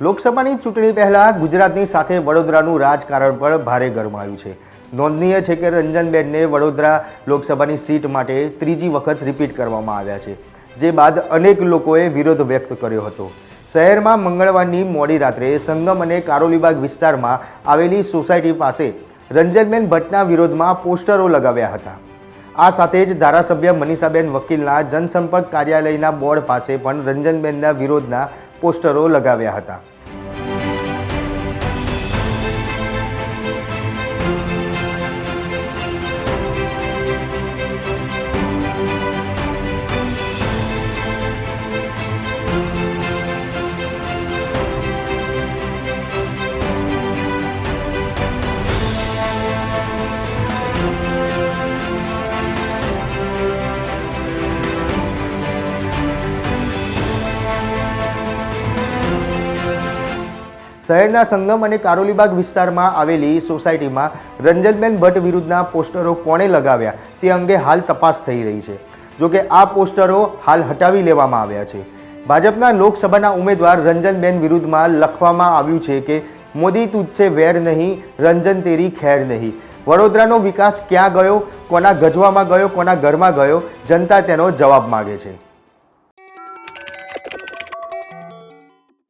લોકસભાની ચૂંટણી પહેલાં ગુજરાતની સાથે વડોદરાનું રાજકારણ પણ ભારે ગરમાયું છે. નોંધનીય છે કે રંજનબેનને વડોદરા લોકસભાની સીટ માટે ત્રીજી વખત રિપીટ કરવામાં આવ્યા છે. જે બાદ અનેક લોકોએ વિરોધ વ્યક્ત કર્યો હતો. શહેરમાં મંગળવારની મોડી રાત્રે સંગમ અને કારોલીબાગ વિસ્તારમાં આવેલી સોસાયટી પાસે રંજનબેન ભટ્ટના વિરોધમાં પોસ્ટરો લગાવ્યા હતા. આ સાથે જ ધારાસભ્ય મનીષાબેન વકીલના જનસંપર્ક કાર્યાલયના બોર્ડ પાસે પણ રંજનબેનના વિરોધના પોસ્ટરો લગાવ્યા હતા. શહેરના સંગમ અને કારોલીબાગ વિસ્તારમાં આવેલી સોસાયટીમાં રંજનબેન ભટ્ટ વિરુદ્ધના પોસ્ટરો કોણે લગાવ્યા તે અંગે હાલ તપાસ થઈ રહી છે. જોકે આ પોસ્ટરો હાલ હટાવી લેવામાં આવ્યા છે. ભાજપના લોકસભાના ઉમેદવાર રંજનબેન વિરુદ્ધમાં લખવામાં આવ્યું છે કે, મોદી તુજસે વેર નહીં, રંજન તેરી ખેર નહીં. વડોદરાનો વિકાસ ક્યાં ગયો, કોના ગજવામાં ગયો, કોના ઘરમાં ગયો, જનતા તેનો જવાબ માગે છે.